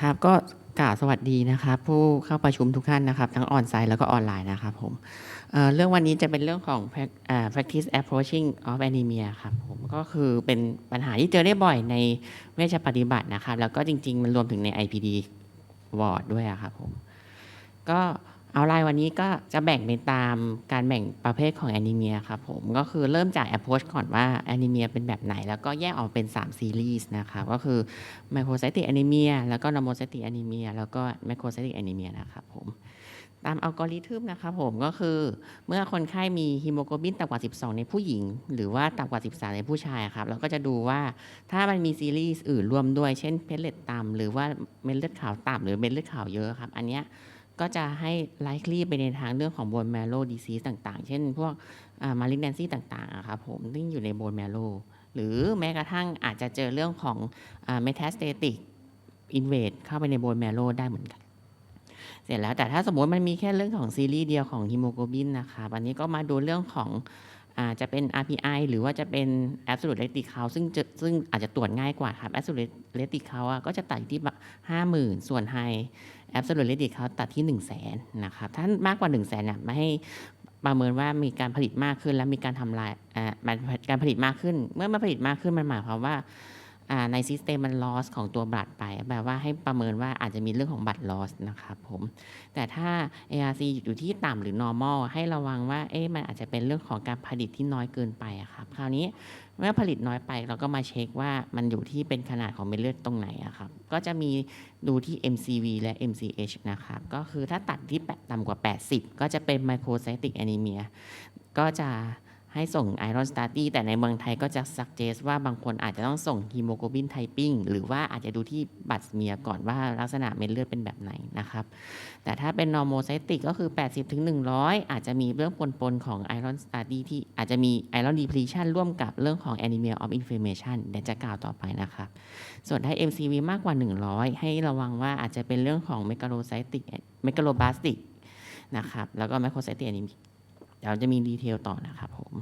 ครับก็กล่าวสวัสดีนะครับผู้เข้าประชุมทุกท่านนะครับ ทั้งออนไลน์แล้วก็ออนไลน์นะครับผมเเรื่องวันนี้จะเป็นเรื่องของ practice approaching of anemia ครับผมก็คือเป็นปัญหาที่เจอได้บ่อยในเวชปฏิบัตินะครับ แล้วก็จริง ๆ มันรวมถึงใน IPD ward ด้วยอะครับผมก็ เอาไลน์วันนี้ก็จะแบ่งเป็นตามการแบ่งประเภทของแอนิเมียครับผมก็คือเริ่มจาก approach ก่อนว่าแอนิเมียเป็นแบบไหน แล้วก็แยกออกเป็น 3 ซีรีส์นะครับก็คือไมโครไซติแอนิเมียแล้วก็นอโมไซติแอนิเมียแล้วก็ไมโครไซติแอนิเมียนะครับผมตามอัลกอริทึมนะครับผมก็คือเมื่อคนไข้มีฮีโมโกลบินต่ำกว่า 12 ในผู้หญิง หรือว่าต่ำกว่า 13 ในผู้ชายครับเราก็จะดูว่าถ้ามันมีซีรีส์อื่นร่วมด้วย เช่นเพลเลตต่ำหรือว่าเม็ดเลือดขาวต่ำหรือเม็ดเลือดขาวเยอะครับ อันเนี้ย ก็จะให้ likely ไปในทางเรื่องของ bone marrow disease ต่างๆ เช่นพวกอ่า malignancy ต่างๆอะครับผมที่อยู่ใน bone marrow หรือแม้กระทั่งอาจจะเจอเรื่องของเมตาสเตติกอินเวดเข้าไปในโบนแมโ w ได้เหมือนกันเสร็จแล้วแต่ถ้าสมมติมันมีแค่เรื่องของซีรีส์เดียวของฮีโมโกลบินนะคะวันนี้ก็มาดูเรื่องของ อาจจะเป็น RPI หรือว่าจะเป็น absolute lactic count ซึ่งจะซึ่งอาจจะตรวจง่ายกว่าครับ absolute lactic count ก็จะตัดที่ห้าหมื่นส่วน high absolute lactic count ตัดที่1 0 0 0 0แสนนะครับถ้ามากกว่า 1 0 0 0 0แสนเนี่ยไม่ให้ประเมินว่ามีการผลิตมากขึ้นและมีการทำลายการผลิตมากขึ้น เมื่อมาผลิตมากขึ้นมันหมายความว่าอ่า ในซิสเต็มมัน loss ของตัวบัตรไป แปลว่าให้ประเมินว่าอาจจะมีเรื่องของบัตร loss นะครับผม แต่ถ้า ARC อยู่ที่ต่ำหรือ normal ให้ระวังว่า เอ๊ะมันอาจจะเป็นเรื่องของการผลิตที่น้อยเกินไปอะครับ คราวนี้เมื่อผลิตน้อยไปเราก็มาเช็คว่ามันอยู่ที่เป็นขนาดของเม็ดเลือดตรงไหนอะครับ ก็จะมีดูที่ MCV และ MCH นะครับ ก็คือถ้าตัดที่ต่ำกว่า 80 ก็จะเป็น microcytic anemia ก็จะ ให้ส่งไอรอนสตาร์ตีแต่ในเมืองไทยก็จะ suggest ว่าบางคนอาจจะต้องส่งฮีโมโกลบินไทปิ้งหรือว่าอาจจะดูที่บัตรเมียก่อนว่าลักษณะเม็ดเลือดเป็นแบบไหนนะครับ แต่ถ้าเป็น normocytic ก็คือ 80ถึง100อาจจะมีเรื่องปนๆของไอรอนสตาร์ตีที่อาจจะมีไอรอน depletion ร่วมกับเรื่องของ anemia of inflammation เดี๋ยวจะกล่าวต่อไปนะครับ ส่วนถ้า MCV มากกว่า 100 ให้ระวังว่าอาจจะเป็นเรื่องของ megalocytic megaloblastic นะครับ แล้วก็ macrocytic anemia เดี๋ยวจะมีดีเทลต่อนะครับผม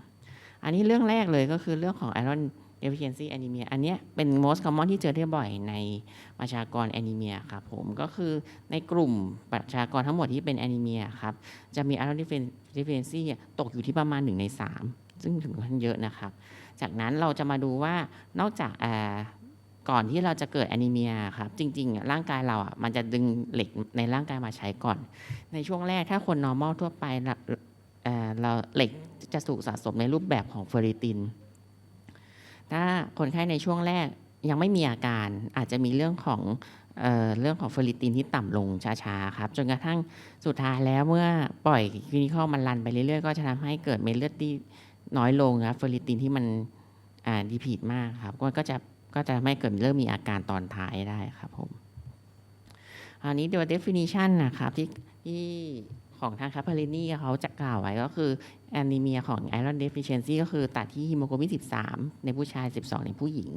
อันนี้เรื่องแรกเลยก็คือเรื่องของ iron deficiency anemia อันเนี้ยเป็น most common ที่เจอได้บ่อยในประชากร anemia ครับผมก็คือในกลุ่มประชากรทั้งหมดที่เป็น anemia ครับ จะมี iron deficiency ตกอยู่ที่ประมาณ 1 ใน 3 ซึ่งถือว่าเยอะนะครับ จากนั้นเราจะมาดูว่านอกจากก่อนที่เราจะเกิดแอนิเมียครับ จริงๆ ร่างกายเราอะมันจะดึงเหล็กในร่างกายมาใช้ก่อน ในช่วงแรกถ้าคน normal ทั่วไป เราเหล็กจะถูสะสมในรูปแบบของเฟอริติน ถ้าคนไข้ในช่วงแรกยังไม่มีอาการอาจจะมีเรื่องของเออเรื่องของเฟอริตินที่ต่ำลงช้าๆครับจนกระทั่งสุดท้ายแล้วเมื่อปล่อยคลินิคอลมันรันไปเรื่อยๆ ก็จะทำให้เกิดเม็ดเลือดที่น้อยลงครับเฟอริตินที่มันดีพีดมากครับก็ก็จะก็จะไม่เกิดเริ่มมีอาการตอนท้ายได้ครับผมอันนี้โดย definition นะครับที่ที่ ของทางคาพารินีเขาจะกล่าวไว้ก็คือแอนิเมียของ Iron Deficiency ก็คือตัดที่ฮีโมโกลบิน13 ในผู้ชาย 12 ในผู้หญิง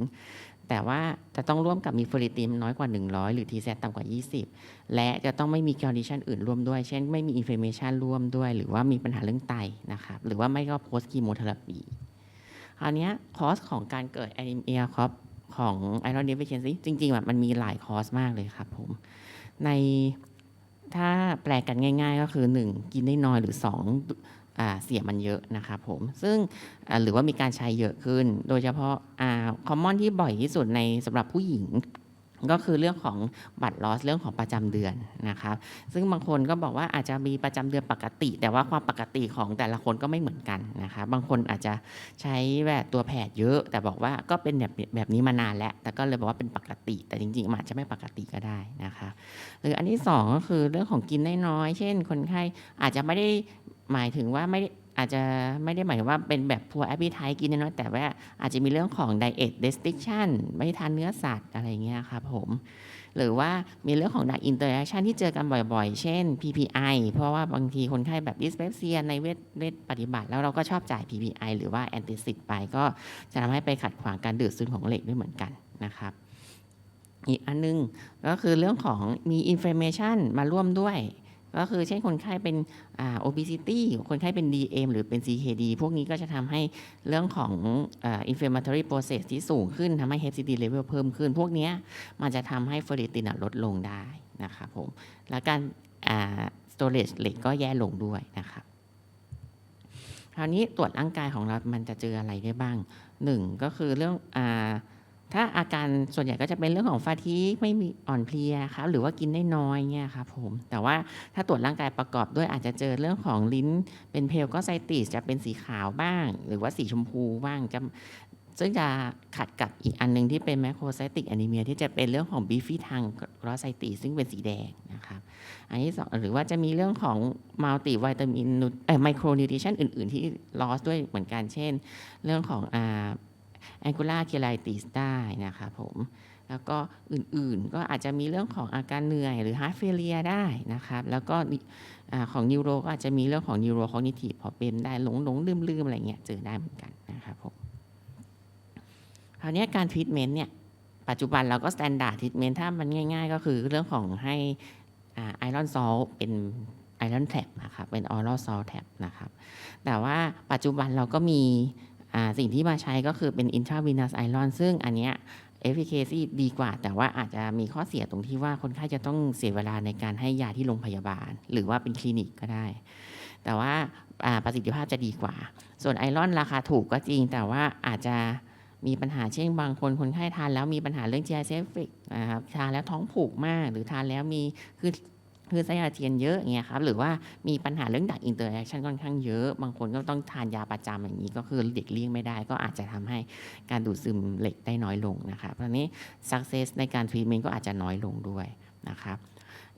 แต่ว่าจะต้องร่วมกับมีฟอริตินน้อยกว่า 100 หรือ TZ ต่ำกว่า 20 และจะต้องไม่มี condition อื่นร่วมด้วย เช่นไม่มี inflammation ร่วมด้วย หรือว่ามีปัญหาเรื่องไตนะครับหรือว่าไม่ก็ post chemotherapy คราวเนี้คอสของการเกิดแอนิเมียครับของ Iron Deficiency จริงๆแบบมันมีหลายคอสมากเลยครับผมใน ถ้าแปลกันง่าย ๆ ก็คือ 1 กินได้น้อยหรือ2อ่าเสียมันเยอะนะคะผมซึ่งหรือว่ามีการใช้เยอะขึ้น โดยเฉพาะคอมมอนที่บ่อยที่สุดในสำหรับผู้หญิง ก็คือเรื่องของบัตรลอสเรื่องของประจำเดือนนะครับซึ่งบางคนก็บอกว่าอาจจะมีประจำเดือนปกติ แต่ว่าความปกติของแต่ละคนก็ไม่เหมือนกันนะครับางคนอาจจะใช้แบบตัวแผดเยอะ แต่บอกว่าก็เป็นแบบแบบนี้มานานแล้ว แต่ก็เลยบอกว่าเป็นปกติ แต่จริงๆมันอาจจะไม่ปกติก็ได้นะคะหรืออันที่สองก็คือเรื่องของกินได้น้อยเช่น คนไข้อาจจะไม่ได้หมายถึงว่าไม่ อาจจะไม่ได้หมายว่าเป็นแบบพัวแอป t ิไทกินน้อยๆแต่ว่าอาจจะมีเรื่องของ diet restriction ไม่ทานเนื้อสัตว์อะไรเงี้ยครับผมหรือว่ามีเรื่องของ drug interaction ที่เจอกันบ่อยๆ เช่น PPI เพราะว่าบางทีคนไข้แบบ dyspepsia ในเวชเวชปฏิบัติ แล้วเราก็ชอบจ่าย PPI หรือว่า antacid ไปก็จะทำให้ไปขัดขวางการดูดซึมของเหล็กด้วยเหมือนกันนะครับอีกอันนึงก็คือเรื่องของมี inflammation มาร่วมด้วย ก็คือเช่นคนไข้เป็นอ่า obesity คนไข้เป็น DM หรือเป็น CKD พวกนี้ก็จะทำให้เรื่องของอ่า inflammatory process ที่สูงขึ้นทำให้ HCD level เพิ่มขึ้น พวกนี้มันจะทำให้เฟอริตินลดลงได้นะครับผม และการอ่า storage เหล็กก็แย่ลงด้วยนะครับคราวนี้ตรวจร่างกายของเรามันจะเจออะไรได้บ้างหนึ่งก็คือเรื่องอา ถ้าอาการส่วนใหญ่ก็จะเป็นเรื่องของฟาทีไม่มีอ่อนเพลียครับหรือว่ากินได้น้อยเนี่ยครับผมแต่ว่าถ้าตรวจร่างกายประกอบด้วยอาจจะเจอเรื่องของลิ้น เป็นเพลก็ไซติสจะเป็นสีขาวบ้าง หรือว่าสีชมพูบ้างจะซึ่งจะขัดกับอีกอันหนึงที่เป็นแมคโครไซติกแอนิเมียที่จะเป็นเรื่องของบีฟีทังกรอไซติซึ่งเป็นสีแดงนะครับอันที่สองหรือว่าจะมีเรื่องของมัลติวิตามินเอ่อไมโครนิวทริชันอื่น ๆ ที่ลอสด้วยเหมือนกันเช่น เรื่องของอ่า แองกูล่าเคไลติสได้นะครับผมแล้วก็อื่นๆก็อาจจะมีเรื่องของอาการเหนื่อยหรือฮาร์ a เฟเลียได้นะครับแล้วก็ของนิวโรก็อาจจะมีเรื่องของนิวโรคอ g นิทีพอเป็นได้หลงหลงลืมลืมอะไรเงี้ยเจอได้เหมือนกันนะครับผมคราวนี้การทรีทเมนต์เนี่ยปัจจุบันเราก็สแตนดาร์ดทรีทเมนต์ถ้ามันง่าย ๆ ก็คือเรื่องของให้ไอรอนซอลเป็นไอรอนแท็บนะครับเป็นออรัลซอลแท็บนะครับแต่ว่าปัจจุบันเราก็มี สิ่งที่มาใช้ก็คือเป็น intravenous iron ซึ่งอันเนี้ย efficacy ดีกว่า แต่ว่าอาจจะมีข้อเสียตรงที่ว่าคนไข้จะต้องเสียเวลาในการให้ยาที่โรงพยาบาล หรือว่าเป็นคลินิกก็ได้ แต่ว่าประสิทธิภาพจะดีกว่า ส่วนไอรอนราคาถูกก็จริง แต่ว่าอาจจะมีปัญหาเช่นบางคนคนไข้ทานแล้วมีปัญหาเรื่อง GI septic นะครับทานแล้วท้องผูกมาก หรือทานแล้วมีคือ คือไส้อาเจียนเยอะอย่างเงี้ยครับหรือว่ามีปัญหาเรื่องดักอินเตอร์แอคชั่นค่อนข้างเยอะ บางคนก็ต้องทานยาประจำอย่างนี้ก็คือเด็กเลี่ยงไม่ได้ ก็อาจจะทำให้การดูดซึมเหล็กได้น้อยลงนะครับตอนนี้ success ในการ treatment ก็อาจจะน้อยลงด้วยนะครับ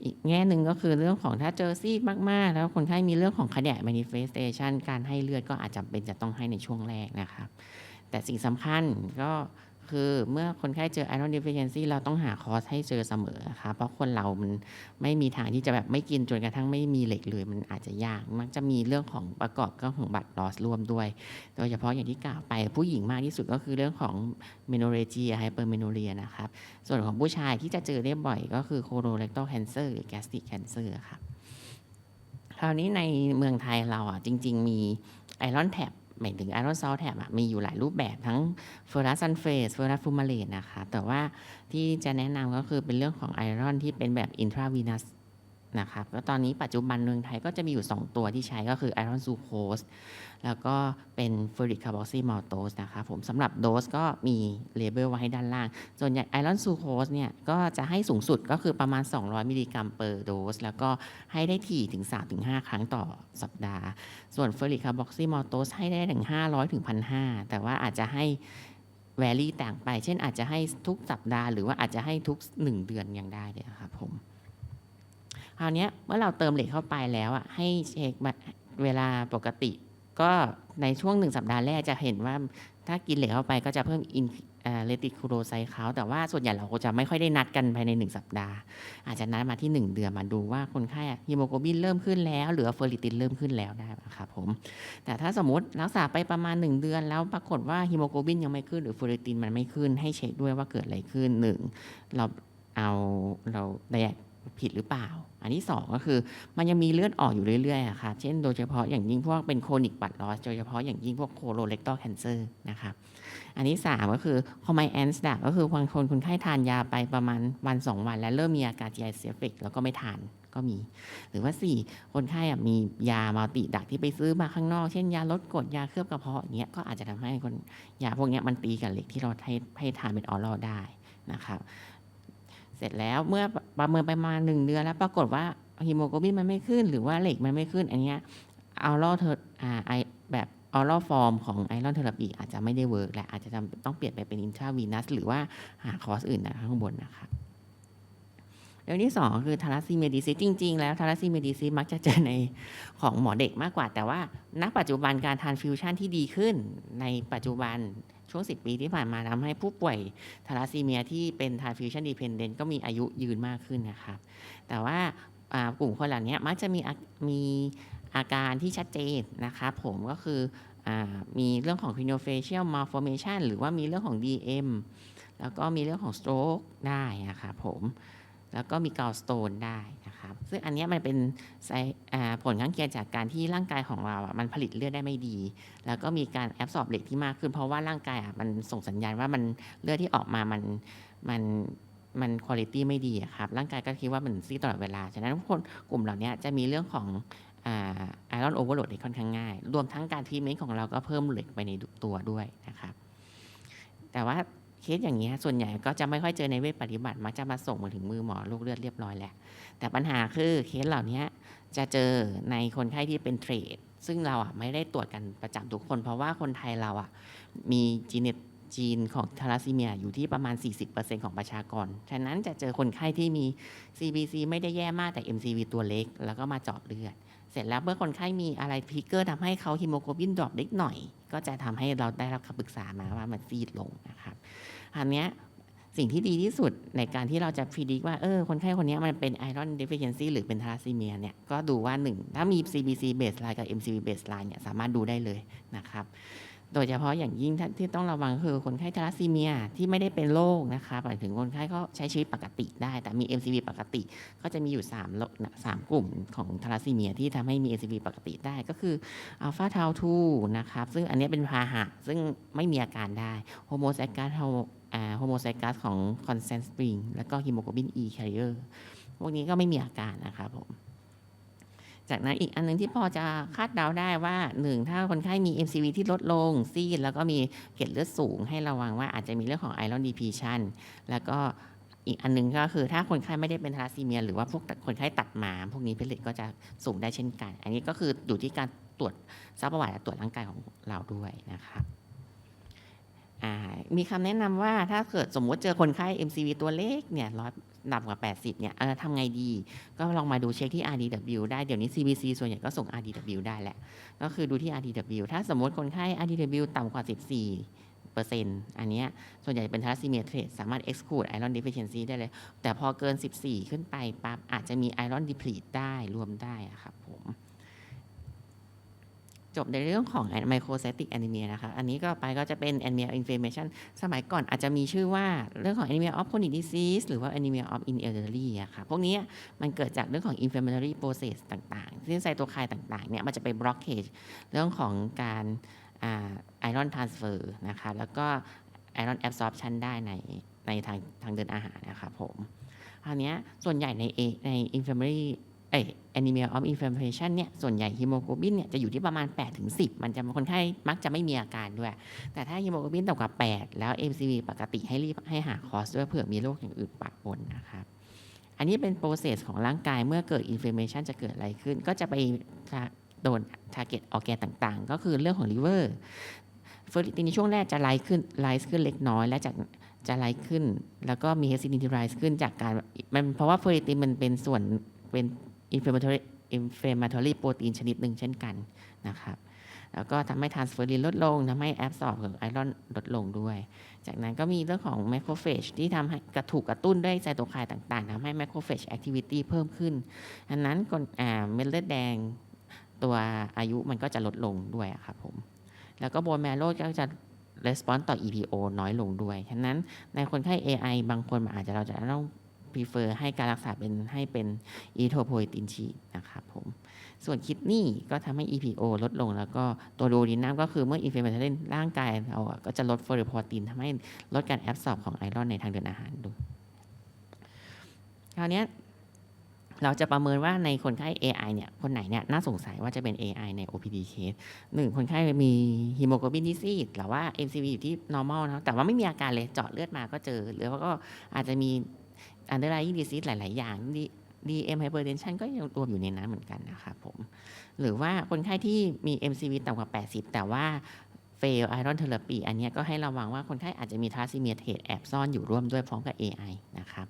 อีกแง่หนึ่งก็คือเรื่องของถ้าเจอซีดมาก ๆ แล้วคนไข้มีเรื่องของ cardiac manifestation การให้เลือดก็อาจจะเป็นจะต้องให้ในช่วงแรกนะครับ แต่สิ่งสำคัญก็ คือเมื่อคนไข้เจอ iron deficiency เราต้องหาคอสให้เจอเสมอครับเพราะคนเรามันไม่มีทางที่จะแบบไม่กินจนกระทั่งไม่มีเหล็กเลยมันอาจจะยาก มักจะมีเรื่องของประกอบก็ของบัตรลอสร่วมด้วย โดยเฉพาะอย่างที่กล่าวไปผู้หญิงมากที่สุดก็คือเรื่องของ menorrhagia hypermenorrhea นะครับ ส่วนของผู้ชายที่จะเจอได้บ่อยก็คือ colorectal cancer หรือ gastric cancer ครับคราวนี้ในเมืองไทยเราอะจริง ๆ มีไอรอนแท็บ หมายถึงไอรอนซอลแท็บมีอยู่หลายรูปแบบทั้งเฟอร์รัสซันเฟสเฟอร์รัสฟูมาเลตนะคะ แต่ว่าที่จะแนะนำก็คือเป็นเรื่องของไอรอนที่เป็นแบบอินทราวีนัส นะครับก็ตอนนี้ปัจจุบันเมืองไทยก็จะมีอยู่ 2 ตัวที่ใช้ก็คือไอรอนซูโคสแล้วก็เป็นเฟอริกคาร์บอกซีมัลโตสนะครับผมสำหรับโดสก็มีเลเบลไว้ให้ด้านล่าง ส่วนใหญ่ไอรอนซูโคสเนี่ยก็จะให้สูงสุดก็คือประมาณ 200 มิลลิกรัมเปอร์โดสแล้วก็ให้ได้ถี่ถึง 3-5 ครั้งต่อสัปดาห์ ส่วนเฟอริกคาร์บอกซีมัลโตสให้ได้ถึง 500ถึง1,500 แต่ว่าอาจจะให้แวรี่ต่างไป เช่นอาจจะให้ทุกสัปดาห์หรือว่าอาจจะให้ทุก 1 เดือนยังได้เลยครับผม ราวนี้เมื่อเราเติมเหล็กเข้าไปแล้วอะให้เช็คเวลาปกติ ก็ในช่วงหนึ่งสัปดาห์แรกจะเห็นว่าถ้ากินเหล็กเข้าไปก็จะเพิ่มอินเลติคูโรไซเขาแต่ว่าส่วนใหญ่เราก็จะไม่ค่อยได้นัดกันภายใน 1 สัปดาห์ อาจจะนัดมาที่ 1 เดือนมาดูว่าคนไข้ฮีโมโกลบินเริ่มขึ้นแล้วหรือเฟอร์ริตินเริ่มขึ้นแล้วได้ครับผม แต่ถ้าสมมติรักษาไปประมาณ 1 เดือน แล้วปรากฏว่าฮีโมโกลบินยังไม่ขึ้นหรือเฟอร์ริตินมันไม่ขึ้นให้เช็คด้วยว่าเกิดอะไรขึ้นหนึ่งเราเอาเราไดแย ผิดหรือเปล่า อันที่สองก็คือมันยังมีเลือดออกอยู่เรื่อยๆอะครับเช่นโดยเฉพาะอย่างยิ่งพวกเป็นโคนิกบัตลอสโดยเฉพาะอย่างยิ่งพวกโคโลเลกตอร์แคนเซอร์นะครับอันที่สามก็คือคอมไมแอนส์ดักก็คือบางคนคนไข้ทานยาไปประมาณวันสองวัน แล้วเริ่มมีอาการ GI เสียเฟกแล้วก็ไม่ทานก็มี หรือว่าสี่คนไข้มียามัลติดักที่ไปซื้อมาข้างนอก เช่นยาลดกรดยาเคลือบกระเพาะอย่างเงี้ยก็อาจจะทำให้คนยาพวกเนี้ยมันตีกับเหล็กที่เราให้ให้ทานเป็นออรัลได้นะครับเสร็จแล้วเมื่อ ประเมินไปมาหนึ่งเดือนแล้วปรากฏว่าฮีโมโกลบินมันไม่ขึ้น หรือว่าเหล็กมันไม่ขึ้น อันเนี้ยเอาล่อเธออ่าไอแบบออรัลฟอร์มของไอรอนเทอราปีอาจจะไม่ได้เวิร์กและอาจจะจำต้องเปลี่ยนไปเป็นอินทราวีนัสหรือว่าหาคอร์สอื่นนะข้างบนนะครับเรื่องที่สองคือทารัสซีเมดิซิจริง ๆ แล้วทารัสซีเมดิซิมักจะเจอในของหมอเด็กมากกว่า แต่ว่าณปัจจุบันการทานฟิวชั่นที่ดีขึ้นในปัจจุบัน ช่วง 10 ปีที่ผ่านมาทำให้ผู้ป่วยทาราซีเมียที่เป็นทานฟิวชันดีเพนเดนต์ก็มีอายุยืนมากขึ้นนะครับ แต่ว่ากลุ่มคนเหล่านี้มักจะมีอามีอาการที่ชัดเจนนะครับผมก็คืออมีเรื่องของ craniofacial malformation หรือว่ามีเรื่องของ DM แล้วก็มีเรื่องของ stroke ได้นะครับผม แล้วก็มีก a ลสโตนได้นะครับซึ่งอันนี้มันเป็นผลข้างเคียงจากการที่ร่างกายของเราอะมันผลิตเลือดได้ไม่ดี แล้วก็มีการแอบสอบเหล็กที่มากขึ้น เพราะว่าร่างกายอะมันส่งสัญญาณว่ามันเลือดที่ออกมามันมันมันคุณภาพไม่ดีครับร่างกายก็คิดว่ามันซีตลอดเวลา ฉะนั้นคนกลุ่มเหล่านี้จะมีเรื่องของไอรอนโอเวอร์โหลดได้ค่อนข้างง่าย รวมทั้งการทีเมนต์ของเราก็เพิ่มเหล็กไปในตัวด้วยนะครับแต่ว่า เคสอย่างเงี้ยส่วนใหญ่ก็จะไม่ค่อยเจอในเวทปฏิบัติมักจะมาส่งมาถึงมือหมอลูกเลือดเรียบร้อยแหละแต่ปัญหาคือเคสเหล่านี้จะเจอในคนไข้ที่เป็นเทรดซึ่งเราอะไม่ได้ตรวจกันประจำทุกคน เพราะว่าคนไทยเราอะมีจีเนตจีนของทาราซีเมียอยู่ที่ประมาณ 40%ของประชากร ฉะนั้นจะเจอคนไข้ที่มี CBC ไม่ได้แย่มากแต่ MCV ตัวเล็ก แล้วก็มาเจาะเลือด เสร็จแล้วเมื่อคนไข้มีอะไรทิกเกอร์ทำให้เขาฮิโมโกลบินดรอปเล็กหน่อย ก็จะทำให้เราได้รับคำปรึกษามาว่ามันซีดลงนะครับอันเนี้ยสิ่งที่ดีที่สุดในการที่เราจะพิจิตว่าเออคนไข้คนนี้มันเป็นไอรอนเดฟิเชนซีหรือเป็นทาราซีเมียเนี่ยก็ดูว่าหนึ่งถ้ามี CBC baseline กับ MCV baseline เนี่ยสามารถดูได้เลยนะครับ โดยเฉพาะอย่างยิ่งที่ต้องระวังคือคนไข้ทาราซีเมียที่ไม่ได้เป็นโรคนะคะหมายถึงคนไข้ก็ใช้ชีวิตปกติได้ แต่มี MCV ปกติ ก็จะมีอยู่3โรคสกลุ่มของทาราซีเมียที่ทำให้มี MCV ปกติได้ก็คืออัลฟาทาวทูนะครับซึ่งอันนี้เป็นพาหะซึ่งไม่มีอาการได้โฮโมไซกัสโฮโมไซกัสของคอนเซนสปริงแล้วก็ฮีโมโกลบิน E carrier พวกนี้ก็ไม่มีอาการนะครับผม จากนั้นอีกอันหนึงที่พอจะคาดเดาได้ว่าหนึ่งถ้าคนไข้มี MCV ที่ลดลงซีดแล้วก็มีเกล็ดเลือดสูง ให้ระวังว่าอาจจะมีเรื่องของไอรอนดีพีชันแล้วก็อีกอันหนึงก็คือถ้าคนไข้ไม่ได้เป็นทาราซีเมีย หรือว่าพวกคนไข้ตัดหมามพวกนี้เพลทก็จะสูงได้เช่นกัน อันนี้ก็คืออยู่ที่การตรวจทราบประวัติและตรวจร่างกายของเราด้วยนะครับมีคำแนะนำว่าถ้าเกิดสมมติเจอคนไข้ MCV ตัวเล็กเนี่ยร้อย ต่ำกว่า 80 เนี่ยเออทำไงดี ก็ลองมาดูเช็คที่ RDW ได้ เดี๋ยวนี้ CBC ส่วนใหญ่ก็ส่ง RDW ได้แหละ ก็คือดูที่ RDW ถ้าสมมติคนไข้ RDW ต่ำกว่า 14เปอร์เซ็นต์อันนี้ส่วนใหญ่เป็นทาราซีเมียเทรดสามารถ exclude iron deficiency ได้เลย แต่พอเกิน 14 ขึ้นไปปั๊บอาจจะมี iron deplete ได้รวมได้ครับผม จบในเรื่องของ microcytic anemia นะคะ อันนี้ก็ไปก็จะเป็น anemia inflammation สมัยก่อนอาจจะมีชื่อว่าเรื่องของ anemia of chronic disease หรือว่า anemia of in elderly อะค่ะ พวกนี้มันเกิดจากเรื่องของ inflammatory process ต่างๆซึ่งไซโตไคน์ต่างๆเนี่ยมันจะไป blockage เรื่องของการไอรอนทรานสเฟอร์นะคะ แล้วก็ไอรอนแอบซอร์ t ชันได้ในในทางทางเดินอาหารนะครับผมคราวนี้ส่วนใหญ่ในใน inflammatory เอ้ย anemia of inflammation เนี่ยส่วนใหญ่ฮีโมโกลบินเนี่ยจะอยู่ที่ประมาณ 8 ถึง 10 มันจะคนไข้มักจะไม่มีอาการด้วย แต่ถ้าฮีโมโกลบินต่ำกว่า 8 แล้ว MCV ปกติให้รีบให้หาคอสด้วยเผื่อมีโรคอย่างอื่นปะปนนะครับอันนี้เป็นโปรเซสของร่างกายเมื่อเกิด inflammation จะเกิดอะไรขึ้น ก็จะไปโดน target organ ต่างๆ ก็คือเรื่องของ liver เฟอร์ตินในช่วงแรกจะไลฟ์ขึ้นไลฟ์ขึ้นเล็กน้อยและจากจะไลฟ์ขึ้น แล้วก็มีเฮซินิที่ไรส์ขึ้นจากการมันเพราะว่าเฟอร์ตินมันเป็นส่วนเป็น inflammatory inflammatory โปรตีนชนิดหนึ่งเช่นกันนะครับแล้วก็ทำให้ทานสเฟอรินลดลงทำให้แอบสอบของไอรอนลดลงด้วย จากนั้นก็มีเรื่องของแมคโครเฟจที่ทำให้กระถูกกระตุ้นด้วยไซโตไคน์ต่างๆทำให้แมคโครเฟจแอคทิวิตี้เพิ่มขึ้นอันนั้นคนอ่าเม็ดเลือดแดงตัวอายุมันก็จะลดลงด้วยครับผม แล้วก็โบนแมโรก็จะ response ต่อ EPO น้อยลงด้วย ฉะนั้นในคนไข้ AI บางคนอาจจะเราจะต้อง prefer ให้การรักษาเป็นให้เป็น e t o p o i t i n ฉีดนะครับผม ส่วนคิดนี่ก็ทำให้ EPO ลดลง แล้วก็ตัวโดดินัมก็คือเมื่อ inflammatory ร่างกายเราก็จะลดฟอร์โพตินทำให้ลดการแอบสอบของไอรอนในทางเดินอาหารด้วยคราวนี้เราจะประเมินว่าในคนไข้ AI เนี่ย คนไหนเนี่ยน่าสงสัยว่าจะเป็น AI ใน OPD case หนึ่งคนไข้มีฮีโมโกลบินที่ซีดหรือว่า MCV อยู่ที่ normal นะแต่ว่าไม่มีอาการเลยเจาะเลือดมาก็เจอ หรือว่าก็อาจจะมี underlying disease หลาย ๆ อย่าง DM hypertension ก็ยังรวมอยู่ในนั้นเหมือนกันนะครับผม หรือว่าคนไข้ที่มี MCV ต่ำกว่า 80 แต่ว่า fail iron therapy อันนี้ก็ให้ระวังว่าคนไข้อาจจะมีทาร์ซิเมียเทแอบซ่อนอยู่ร่วมด้วยพร้อมกับ AI นะครับ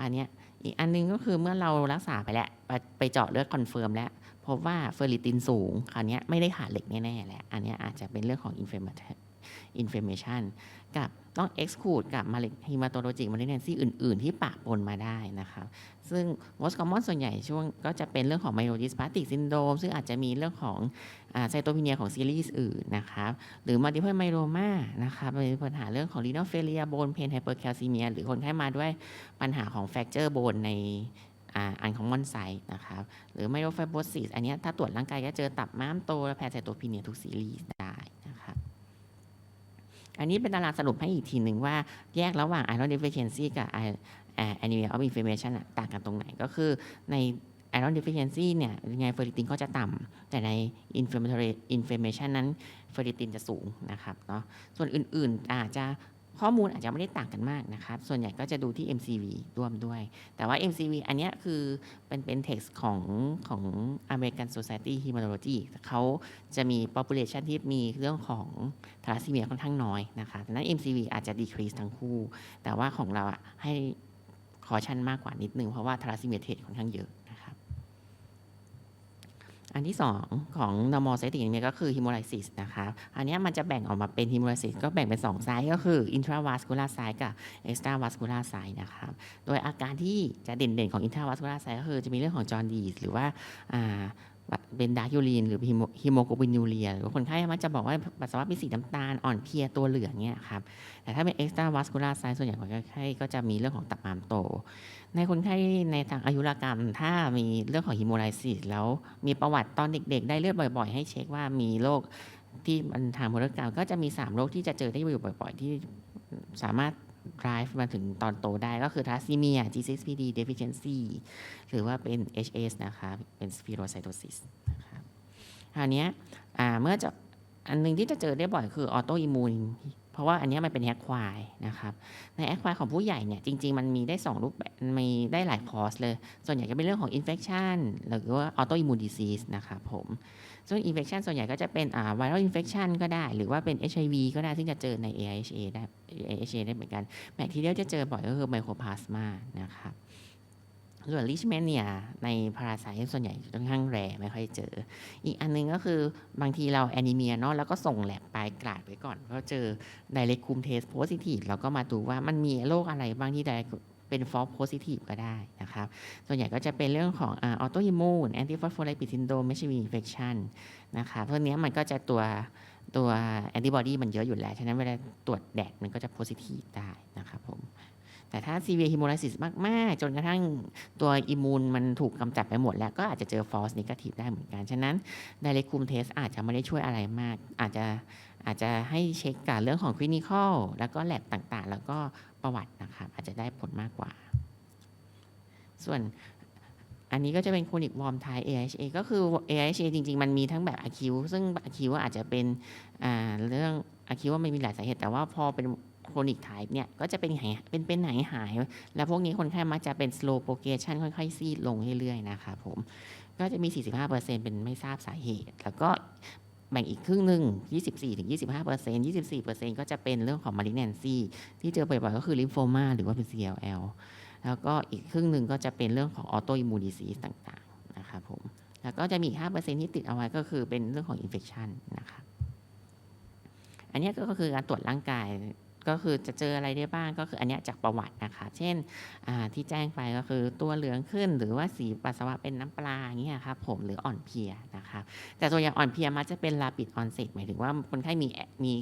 อันนี้อีกอันนึงก็คือเมื่อเรารักษาไปแล้ว ไปไปเจาะเลือดคอนเฟิร์มแล้วพบว่าเฟอร์ริตินสูง คราวนี้ไม่ได้ขาดเหล็กแน่ๆแหละอันนี้อาจจะเป็นเรื่องของ inflammatory inflammation กับต้อง exclude กับ hematologic malignancy อื่น ๆ ที่ปะปนมาได้นะครับซึ่ง most common ส่วนใหญ่ช่วงก็จะเป็นเรื่องของ myelodysplastic syndrome ซึ่งอาจจะมีเรื่องของไซโตพิเนียของซีรีส์อื่นนะครับหรือ multiple myeloma นะครับมีปัญหาเรื่องของ renal failure bone pain hypercalcemia หรือคนไข้มาด้วยปัญหาของ fracture bone ในอันคอมมอนไซต์นะครับหรือ myelofibrosis อันนี้ถ้าตรวจร่างกายก็เจอตับม้ามโตและแพนไซโตพิเนียทุกซีรีส์ได้นะครับ อันนี้เป็นตารางสรุปให้อีกทีหนึ่งว่าแยกระหว่าง iron deficiency กับ anemia of inflammation ต่างกันตรงไหนก็คือใน iron deficiency เนี่ยยังไงเฟอร์ริตินก็จะต่ำแต่ใน inflammatory inflammation นั้นเฟอร์ริตินจะสูงนะครับเนาะส่วนอื่นๆอาจจะ ข้อมูลอาจจะไม่ได้ต่างกันมากนะครับ ส่วนใหญ่ก็จะดูที่ MCV ร่วมด้วย แต่ว่า MCV อันนี้คือเป็นเป็น text ของของ American Society Hematology เขาจะมี population ที่มีเรื่องของทาราซีเมียค่อนข้างน้อยนะคะดังนั้น MCV อาจจะ decrease ทั้งคู่ แต่ว่าของเราอะให้คอชันมากกว่านิดนึง เพราะว่าทาราซีเมียเทสค่อนข้างเยอะ อันที่ 2 ของ normal setting เนี่ยก็คือ hemolysis นะครับอันนี้มันจะแบ่งออกมาเป็น hemolysis ก็แบ่งเป็น2ไซส์ก็คือ intravascular site กับ extravascular site นะครับโดยอาการที่จะเด่นๆของ intravascular site ก็คือจะมีเรื่องของ jaundice หรือว่าอ่าเป็นดาร์กยูรีนหรือฮีโมโกลบินูเรียหรือคนไข้มักจะบอกว่าปัสสาวะเป็นสีน้ำตาล อ่อนเพลียตัวเหลืองเนี่ยครับแต่ถ้าเป็น extra vascular site ส่วนใหญ่ของคนไข้ก็จะมีเรื่องของตับมามโต ในคนไข้ในทางอายุรกรรม ถ้ามีเรื่องของ hemolysis แล้วมีประวัติตอนเด็ก ๆ ได้เลือดบ่อย ๆ ให้เช็คว่ามีโรคที่มันทางพันธุกรรมก็จะมี 3 โรคที่จะเจอได้อยู่บ่อย ๆ ที่สามารถ drive มาถึงตอนโตได้ก็คือ thalassemia G6PD deficiency หรือว่าเป็น HS นะครับเป็น spherocytosis นะครับคราวนี้อ่าเมื่อจะอันหนึงที่จะเจอได้บ่อยคือออโตอิมูน เพราะว่าอันนี้มันเป็นแอคควายนะครับในแอคควายของผู้ใหญ่เนี่ยจริง ๆ มันมีได้ 2 รูปแบบมีได้หลายคอร์สเลย ส่วนใหญ่ก็เป็นเรื่องของ infection หรือว่า autoimmune disease นะครับผมซึ่ง infection ส่วนใหญ่ก็จะเป็นอ่า viral infection ก็ได้ หรือว่าเป็น HIV ก็ได้ซึ่งจะเจอใน AIHA ได้ AIHA ได้เหมือนกันแบคทีเรียจะเจอบ่อยก็คือไมโครพลาสมานะครับ ส่วน leishmania ในพาราไซส่วนใหญ่ค่อนข้างแรไม่ค่อยเจอ อีกอันนึงก็คือบางทีเราแอนิเมียเนาะแล้วก็ส่งแลบไปกราดไว้ก่อนเพราะเจอ direct c u m test positive เราก็มาดูว่ามันมีโรคอะไรบ้างที่ direct เป็น false positive ก็ได้นะครับ ส่วนใหญ่ก็จะเป็นเรื่องของออโตอิมูนแอนติฟอสโฟไลปิดซินโดมไม่ใช่มีอินเฟคชันนะครับเพราะนี้มันก็จะตัวตัวแอนติบอดีมันเยอะอยู่แล้ว ฉะนั้นเวลาตรวจแดดมันก็จะ positive ได้นะครับผม แต่ถ้า severe hemolysis มาก ๆ จนกระทั่งตัวอิมูนมันถูกกำจัดไปหมดแล้วก็อาจจะเจอ false negative ได้เหมือนกัน ฉะนั้น direct cum test อาจจะไม่ได้ช่วยอะไรมาก อาจจะอาจจะให้เช็คกับเรื่องของ clinical แล้วก็ lab ต่างๆ แล้วก็ประวัตินะครับอาจจะได้ผลมากกว่า ส่วนอันนี้ก็จะเป็น chronic warm type AHA ก็คือ AHA จริง ๆ มันมีทั้งแบบ acute ซึ่ง acute อาจจะเป็นเรื่อง acute ว่ามันมีหลายสาเหตุแต่ว่าพอเป็น chronic type เนี่ยก็จะเป็นหายเป็นเป็นหายหาย แล้วพวกนี้คนไข้มักจะเป็น slow progression ค่อยๆ ซีดลงเรื่อยๆนะครับผมก็จะมี 45%เป็นไม่ทราบสาเหตุ แล้วก็แบ่งอีกครึ่งหนึ่ง24-25% 24%ก็จะเป็นเรื่องของ malignancy ที่เจอบ่อยๆ ก็คือ lymphoma หรือว่าเป็น CLL แล้วก็อีกครึ่งหนึ่งก็จะเป็นเรื่องของ autoimmune disease ต่างๆนะครับผม แล้วก็จะมีอีก5%ที่ติดเอาไว้ก็คือเป็นเรื่องของ infection นะครับอันนี้ก็คือการตรวจร่างกาย ก็คือจะเจออะไรได้บ้างก็คืออันเนี้ยจากประวัตินะคะ เช่นที่แจ้งไปก็คือตัวเหลืองขึ้น หรือว่าสีปัสสาวะเป็นน้ำปลาอย่างเงี้ยครับผมหรืออ่อนเพลียนะครับแต่ตัวอย่างอ่อนเพลียมักจะเป็น rapid onset หมายถึงว่าคนไข้มีมี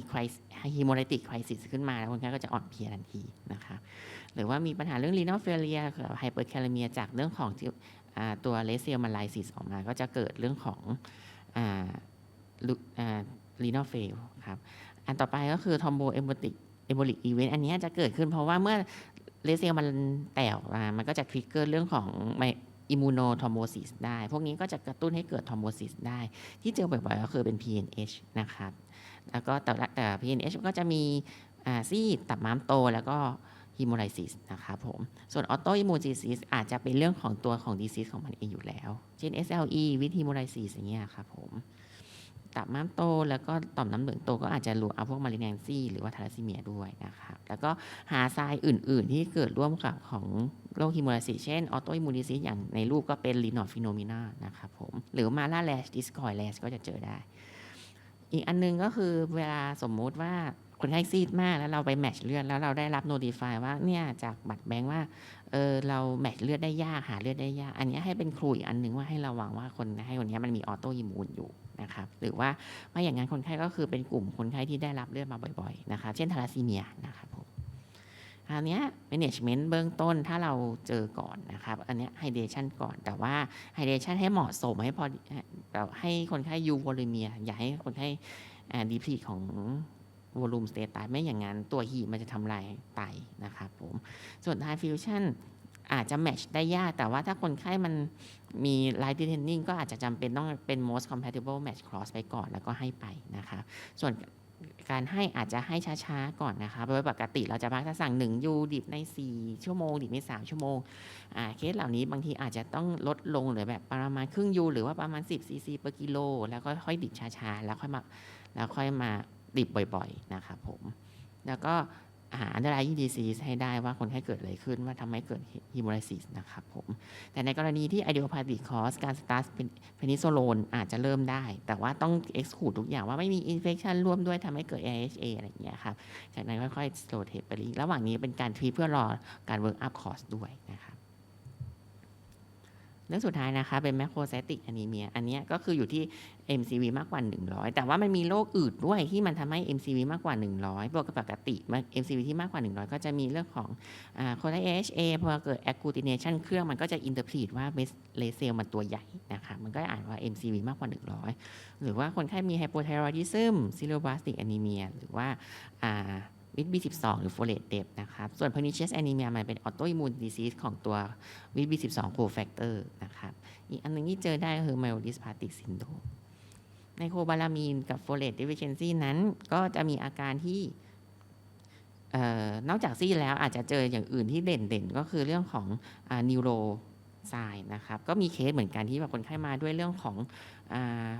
hemolytic crisis ขึ้นมาแล้วคนไข้ก็จะอ่อนเพลียทันทีนะคะหรือว่ามีปัญหาเรื่อง renal failure กับ hyperkalemia จากเรื่องของอตัว racial lysis ออกมา ก็จะเกิดเรื่องของอ่า renal fail ครับอันต่อไปก็คือ thrombo embolic embolic event อัน เวนต์อันนี้จะเกิดขึ้นเพราะว่าเมื่อเลเซลมันแตกมา มันก็จะทริกเกอร์เรื่องของอิมมูโนทอมโมซิสได้ พวกนี้ก็จะกระตุ้นให้เกิดทอมโมซิสได้ ที่เจอบ่อยๆก็คือเป็น PNH นะครับ แล้วก็แต่ละแต่ PNH ก็จะมีซีดตับม้ามโตแล้วก็ฮีโมไลซิสนะครับผม ส่วนออโตอิมูนดิซีสอาจจะเป็นเรื่องของตัวของดีซีสของมันเองอยู่แล้ว เช่น SLE วิธีฮีโมไลซิสอย่างเงี้ยครับผม ตับม้ามโต แล้วก็ต่อมน้ำเหลืองโตก็อาจจะรวมเอาพวกมาริแนนซี่ หรือว่าทาราซีเมียด้วยนะครับแล้วก็หาทรายอื่น ๆ ที่เกิดร่วมกับของโรคฮิโมไลซิเช่นออโตอิมูนดิซิอย่างในรูปก็เป็นลีนอดฟิโนมินานะครับผมหรือมาลาแลชดิสคอยแลชก็จะเจอได้ อีกอันนึงก็คือเวลาสมมุติว่าคนไข้ซีดมากแล้วเราไปแมชเลือดแล้วเราได้รับโน้ติฟายว่าเนี่ยจากบัตรแบงค์ว่าเออเราแมชเลือดได้ยากหาเลือดได้ยาก อันนี้ให้เป็นครูอีกอันหนึ่งว่าให้ระวังว่าคนให้คนนี้มันมีออโตอิมูนอยู่ นะครับหรือว่าไม่อย่างนั้นคนไข้ก็คือเป็นกลุ่มคนไข้ที่ได้รับเลือดมาบ่อยๆนะครับเช่นทาราซีเมียนะครับผมคราวนี้ management เบื้องต้นถ้าเราเจอก่อนนะครับ อันนี้ย hydration ก่อนแต่ว่า hydration ให้เหมาะสมให้พอแบบให้คนไข้ยูโวลูเมีย อย่าให้คนไข้ดีพลีของวอลูมสเตตัสไม่อย่างนั้น ตัวหีมันจะทำลายไตนะครับผมส่วน high fusion อาจจะแมชได้ยาก แต่ว่าถ้าคนไข้มันมี light detaining ก็อาจจะจำเป็นต้องเป็น most compatible match cross ไปก่อนแล้วก็ให้ไปนะคะ ส่วนการให้อาจจะให้ช้าๆ ก่อนนะคะ โดยปกติเราจะมักจะสั่ง1ยูดิบใน 4 ชั่วโมง ดิบใน 3 ชั่วโมง เคสเหล่านี้บางทีอาจจะต้องลดลงหลือแบบประมาณครึ่งยูหรือว่าประมาณ 10ซีซีต่อกิโล แล้วก็ค่อยดิบช้าๆ แล้วค่อยมาแล้วค่อยมาดิบบ่อยๆ นะครับผม แล้วก็ หาอันตราย EDC ให้ได้ว่าคนไข้เกิดอะไรขึ้นว่าทำให้เกิดฮิโมไลซิสนะครับผม แต่ในกรณีที่ idiopathic c a u s การ start penicillin อาจจะเริ่มได้ แต่ว่าต้อง exclude ทุกอย่างว่าไม่มี infection ร่วมด้วยทำให้เกิด AHA อะไรอย่างเงี้ยครับ จากนั้นค่อยๆ slow taper ระหว่างนี้เป็นการทรีเพื่อรอการ work up cost ด้วยนะครับ เรื่องสุดท้ายนะคะเป็น macrocytic anemia อันนี้ก็คืออยู่ที่ MCV มากกว่า 100 แต่ว่ามันมีโรคอื่นด้วยที่มันทำให้ MCV มากกว่า 100ปกปกติ MCV ที่มากกว่า 100 ก็จะมีเรื่องของโคไท AHA พอเกิด agglutination เครื่องมันก็จะ interpret ว่าเบสเลเซลมันตัวใหญ่นะคะมันก็อ่านว่า MCV มากกว่า 100 หรือว่าคนไข้มี hypothyroidism cerebrovascular anemia หรือว่า วิต B12 หรือ folate depth นะครับ ส่วน pernicious anemia มันเป็น autoimmune disease ของตัววิต B12 cofactor นะครับ อีกอันหนึงที่เจอได้ก็คือ myelodysplastic syndrome ในโคบาลามีนกับ folate deficiency นั้นก็จะมีอาการที่นอกจากซีแล้วอาจจะเจออย่างอื่นที่เด่นๆ ก็คือเรื่องของนิวโร ไซน์นะครับ ก็มีเคสเหมือนกันที่แบบคนไข้มาด้วยเรื่องของ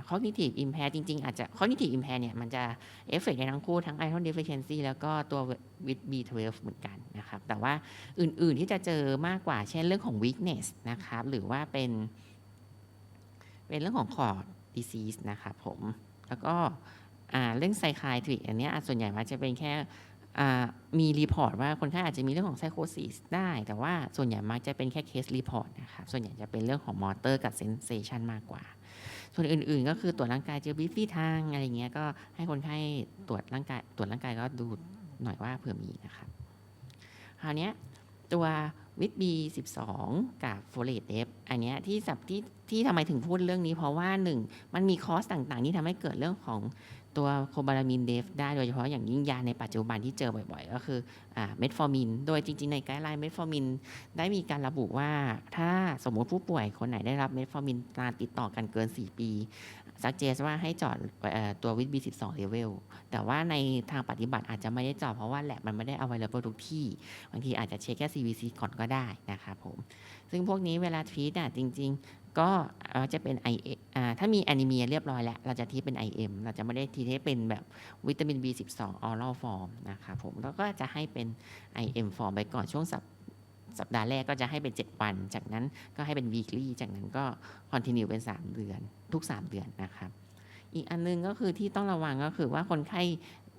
cognitive impair จริง ๆ อาจจะ cognitive impair เนี่ย มันจะเอฟเฟกในทั้งคู่ทั้ง iron deficiency แล้วก็ตัว with B12 เหมือนกันนะครับ แต่ว่าอื่นๆที่จะเจอมากกว่าเช่นเรื่องของ weakness นะครับ หรือว่าเป็น เป็นเรื่องของ cord disease นะครับผม แล้วก็เรื่อง psychiatry อันนี้ส่วนใหญ่มันจะเป็นแค่ มีรีพอร์ตว่าคนไข้อาจจะมีเรื่องของไซโคซิสได้ แต่ว่าส่วนใหญ่มักจะเป็นแค่เคสรีพอร์ตนะคะส่วนใหญ่จะเป็นเรื่องของมอเตอร์กับเซนเซชันมากกว่า ส่วนอื่นๆ ก็คือตรวจร่างกายเจอบิฟฟี่ทางอะไรเงี้ยก็ให้คนไข้ตรวจร่างกายตรวจร่างกายก็ดูหน่อยว่าเผื่อมีนะครับคราวนี้ตัว วิตบี12กับโฟเลตเดฟอันนี้ที่สับที่ที่ทำไมถึงพูดเรื่องนี้ เพราะว่าหนึ่งมันมีคอสต่างๆ ที่ทำให้เกิดเรื่องของตัวโคบาลามินเดฟได้โดยเฉพาะอย่างยิ่งยาในปัจจุบันที่เจอบ่อยๆ ก็คือเมทฟอร์มิน โดยจริงๆ ในไกด์ไลน์เมทฟอร์มิน ได้มีการระบุว่าถ้าสมมติผู้ป่วยคนไหนได้รับเมทฟอร์มินนานติดต่อกันเกิน 4 ปี สักเจสว่าให้จอดตัววิตบี12เลเวลแต่ว่าในทางปฏิบัติอาจจะไม่ได้จอดเพราะว่าแลบมันไม่ได้เอาไว้แล้วทุกที่ บางทีอาจจะเช็คแค่ CVC ก่อนก็ได้นะครับผม ซึ่งพวกนี้เวลาทีตอะจริง ๆ ก็จะเป็น I ถ้ามีแอนิเมียเรียบร้อยแล้ว เราจะทีเป็น IM เราจะไม่ได้ทีให้เป็นแบบวิตามิน B12 oral form นะครับผมแล้วก็จะให้เป็น IM form ไปก่อนช่วงสัป สัปดาห์แรกก็จะให้เป็น 7 วัน จากนั้นก็ให้เป็น weekly จากนั้นก็ continue เป็น 3 เดือน ทุก 3 เดือนนะครับ อีกอันนึงก็คือที่ต้องระวังก็คือว่าคนไข้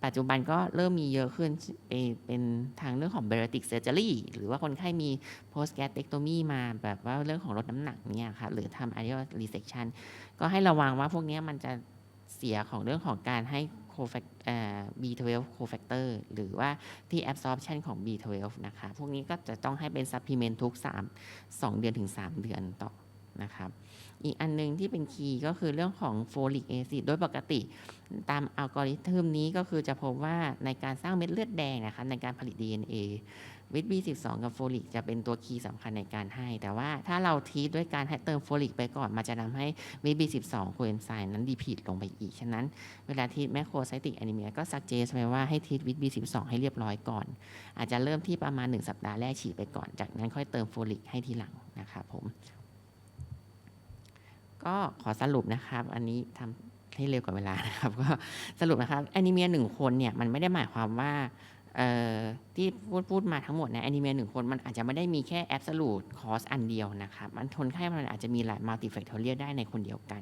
ปัจจุบันก็เริ่มมีเยอะขึ้นเป็นทางเรื่องของ bariatric surgery หรือว่าคนไข้มี post gastrectomy มาแบบว่าเรื่องของลดน้ำหนักเนี่ยครับหรือทำ areal resection ก็ให้ระวังว่าพวกนี้มันจะเสียของเรื่องของการให้ B12 cofactor หรือว่าที่ absorption ของ B12 นะคะ พวกนี้ก็จะต้องให้เป็น supplement ทุก 3 2 เดือนถึง 3 เดือนต่อนะครับ อีกอันนึงที่เป็นคีย์ก็คือเรื่องของโฟลิกแอซิดโดยปกติ ตามอัลกอริทึมนี้ก็คือจะพบว่าในการสร้างเม็ดเลือดแดงนะคะในการผลิต DNA วิต B12 กับโฟลิกจะเป็นตัวคีย์สำคัญในการให้ แต่ว่าถ้าเราทีด้วยการให้เติมโฟลิกไปก่อน มันจะทำให้วิต B12 โคเอนไซม์นั้นดีพีดลงไปอีก ฉะนั้นเวลาทีแมคโครไซติกแอนิเมียก็สักเจสไว้ว่าให้ทีวิต B12 ให้เรียบร้อยก่อน อาจจะเริ่มที่ประมาณ 1 สัปดาห์แรกฉีดไปก่อน จากนั้นค่อยเติมโฟลิกให้ทีหลังนะครับผม ก็ขอสรุปนะครับ อันนี้ทำให้เร็วกว่าเวลานะครับ ก็สรุปนะครับแอนิเมียหนึ่งคนเนี่ยมันไม่ได้หมายความว่า ที่พูดพูดมาทั้งหมดในแอนิเมะหนึ่งคนมันอาจจะไม่ได้มีแค่ absolute cost อันเดียวนะครับ มันคนไข้มันอาจจะมีหลาย multifactorial ได้ในคนเดียวกัน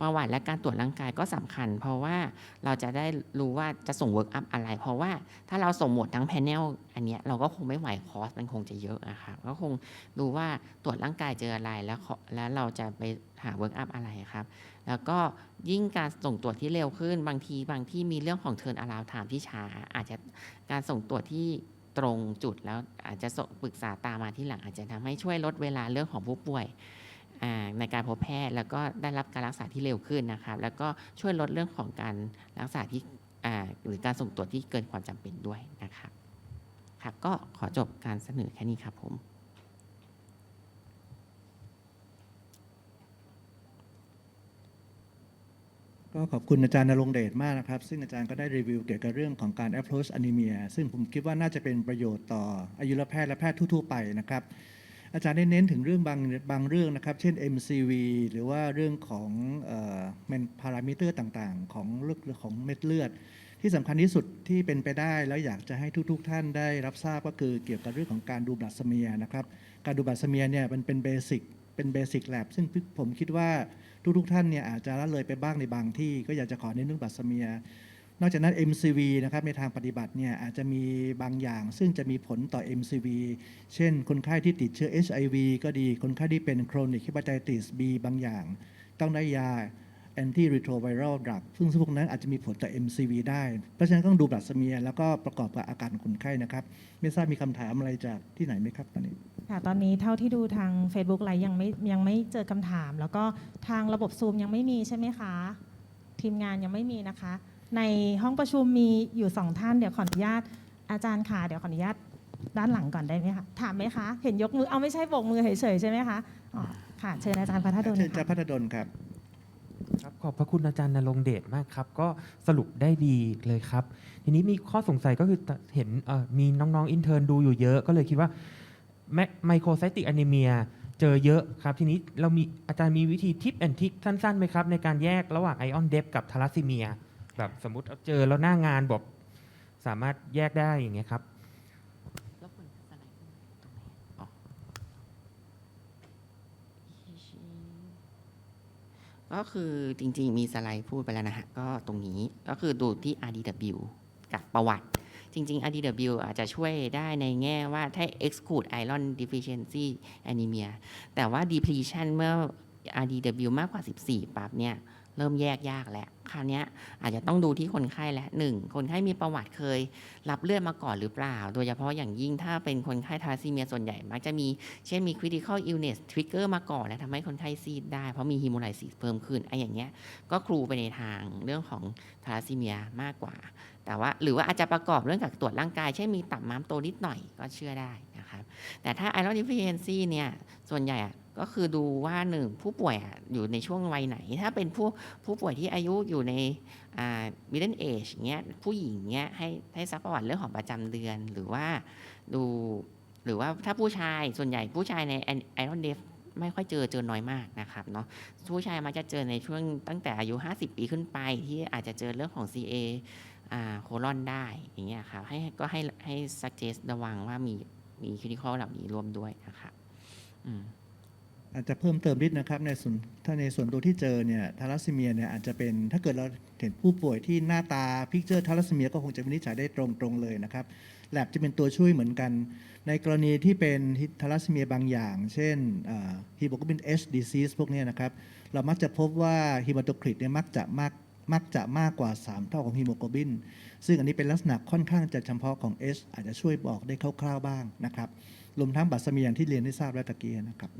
ประวัติและการตรวจร่างกายก็สำคัญ เพราะว่าเราจะได้รู้ว่าจะส่ง work up อะไร เพราะว่าถ้าเราส่งหมดทั้ง panel อันเนี้ยเราก็คงไม่ไหวคอสมันคงจะเยอะอะครับก็คงดูว่าตรวจร่างกายเจออะไรแล้วแล้วเราจะไปหา work up อะไรครับ แล้วก็ยิ่งการส่งตรวจที่เร็วขึ้น บางทีบางที่มีเรื่องของ turn around time ที่ช้า อาจจะการส่งตรวจที่ตรงจุดแล้วอาจจะส่งปรึกษาตามมาที่หลัง อาจจะทำให้ช่วยลดเวลาเรื่องของผู้ป่วยในการพบแพทย์แล้วก็ได้รับการรักษาที่เร็วขึ้นนะครับแล้วก็ช่วยลดเรื่องของการรักษาที่หรือการส่งตรวจที่เกินความจำเป็นด้วยนะครับครับก็ขอจบการเสนอแค่นี้ครับผม ก็ขอบคุณอาจารย์นรงเดชมากนะครับ ซึ่งอาจารย์ก็ได้รีวิวเกี่ยวกับเรื่องของการ approach anemia ซึ่งผมคิดว่าน่าจะเป็นประโยชน์ต่ออายุรแพทย์และแพทย์ทั่วๆไปนะครับ อาจารย์ได้เน้นถึงเรื่องบางบางเรื่องนะครับ เช่น MCV หรือว่าเรื่องของเอ่อ man parameter ต่างๆ ของเรื่องของเม็ดเลือด ที่สำคัญที่สุดที่เป็นไปได้แล้วอยากจะให้ทุก ๆ ท่านได้รับทราบก็คือเกี่ยวกับเรื่องของการดูบลัสเมียนะครับ การดูบลัสเมียเนี่ยมันเป็นเบสิกเป็นเบสิกแลบซึ่งผมคิดว่า ทุกๆท่านเนี่ยอาจจะละเลยไปบ้างในบางที่ ก็อยากจะขอเน้นเรื่องบลัดสเมีย นอกจากนั้น MCV นะครับในทางปฏิบัติเนี่ยอาจจะมีบางอย่าง ซึ่งจะมีผลต่อ MCV เช่น คนไข้ที่ติดเชื้อ HIV ก็ดีคนไข้ที่เป็น chronic hepatitis B บางอย่าง ต้องได้ยา antiretroviral drug ซึ่งพวกนั้นอาจจะมีผลต่อ MCV ได้ เพราะฉะนั้นต้องดูบลัดสเมีย แล้วก็ประกอบกับอาการของคนไข้นะครับ ไม่ทราบมีคำถามอะไรจากที่ไหนไหมครับตอนนี้ ค่ะตอนนี้เท่าที่ดูทาง Facebook ไลฟ์ยังไม่ยังไม่เจอคำถาม แล้วก็ทางระบบซูมยังไม่มีใช่ไหมคะ ทีมงานยังไม่มีนะคะ ในห้องประชุมมีอยู่สองท่านเดี๋ยวขออนุญาตอาจารย์ค่ะเดี๋ยวขออนุญาตด้านหลังก่อนได้ไหมคะถามไหมคะ เห็นยกมือเอาไม่ใช่โบกมือเฉยๆใช่ไหมคะอ๋อค่ะเชิญอาจารย์พัฒดลเชิญอาจารค่ะย์พัฒดลครับครับขอบพระคุณอาจารย์นรงค์เดชมากครับ ก็สรุปได้ดีเลยครับ ทีนี้มีข้อสงสัยก็คือเห็นเอ่อมีน้องๆอินเทอร์นดูอยู่เยอะ ก็เลยคิดว่า ไมโครไซติกอนเมียเจอเยอะครับ ทีนี้เรามีอาจารย์มีวิธีทิปแอนทิกสั้นๆไหมครับ ในการแยกระหว่างไอออนเดฟกับทาลัสซีเมีย แบบสมมติเอาเจอแล้วหน้างานบอกสามารถแยกได้อย่างเงี้ยครับก็คือจริงๆ มีสไลด์พูดไปแล้วนะฮะ ก็ตรงนี้ก็คือดูที่ RDW กับประวัติ จริง ๆ RDW อาจจะช่วยได้ในแง่ว่าถ้า exclude iron deficiency anemia แต่ว่า depletion เมื่อ RDW มากกว่า 14 ปั๊บเนี่ยเริ่มแยกยากแล้วคราวนี้อาจจะต้องดูที่คนไข้แล้วหนึ่งคนไข้มีประวัติเคย รับเลือดมาก่อนหรือเปล่า โดยเฉพาะอย่างยิ่งถ้าเป็นคนไข้ทาซีเมียส่วนใหญ่ มักจะมีเช่นมี critical illness trigger มาก่อนและทำให้คนไข้ซีดได้ เพราะมี hemolysis เพิ่มขึ้นไอ้อย่างเงี้ยก็ครูไปในทางเรื่องของทาราซีเมียมากกว่า แต่ว่าหรือว่าอาจจะประกอบเรื่องกับตรวจร่างกายเช่นมีตับม้ามโตนิดหน่อยก็เชื่อได้นะครับแต่ถ้า iron deficiency เนี่ยส่วนใหญ่ก็คือดูว่าหนึ่งผู้ป่วยอยู่ในช่วงวัยไหน ถ้าเป็นผู้ผู้ป่วยที่อายุอยู่ในอ่า middle age เงี้ยผู้หญิงเงี้ยให้ให้ซักประวัติเรื่องของประจำเดือน หรือว่าดูหรือว่าถ้าผู้ชายส่วนใหญ่ผู้ชายใน iron def ไม่ค่อยเจอเจอน้อยมากนะครับเนาะผู้ชายมักจะเจอในช่วงตั้งแต่อายุ 50 ปีขึ้นไปที่อาจจะเจอเรื่องของ CA อ่า โคลอนได้อย่างเงี้ยครับให้ก็ให้ให้ suggest ระวังว่ามีมี critical เหล่านี้รวมด้วยนะครับอาจจะเพิ่มเติมนิดนะครับในส่วนถ้าในส่วนตัวที่เจอเนี่ยทาลัสซีเมียเนี่ยอาจจะเป็นถ้าเกิดเราเห็นผู้ป่วยที่หน้าตาพิกเจอร์ทาลัสซีเมียก็คงจะวินิจฉัยได้ตรงๆเลยนะครับแลบจะเป็นตัวช่วยเหมือนกัน ในกรณีที่เป็นทาลัสซีเมียบางอย่าง เช่นฮีโมโกลบิน H disease พวกเนี้ยนะครับ เรามักจะพบว่าฮีมาโตคริตเนี่ยมักจะมาก มักจะมากกว่า 3 เท่าของฮีโมโกลบิน ซึ่งอันนี้เป็นลักษณะค่อนข้างจะเฉพาะของ H อาจจะช่วยบอกได้คร่าวๆบ้างนะครับรวมทั้งบัตรสเมียงที่เรียนได้ทราบแล้วตะกี้นะครับ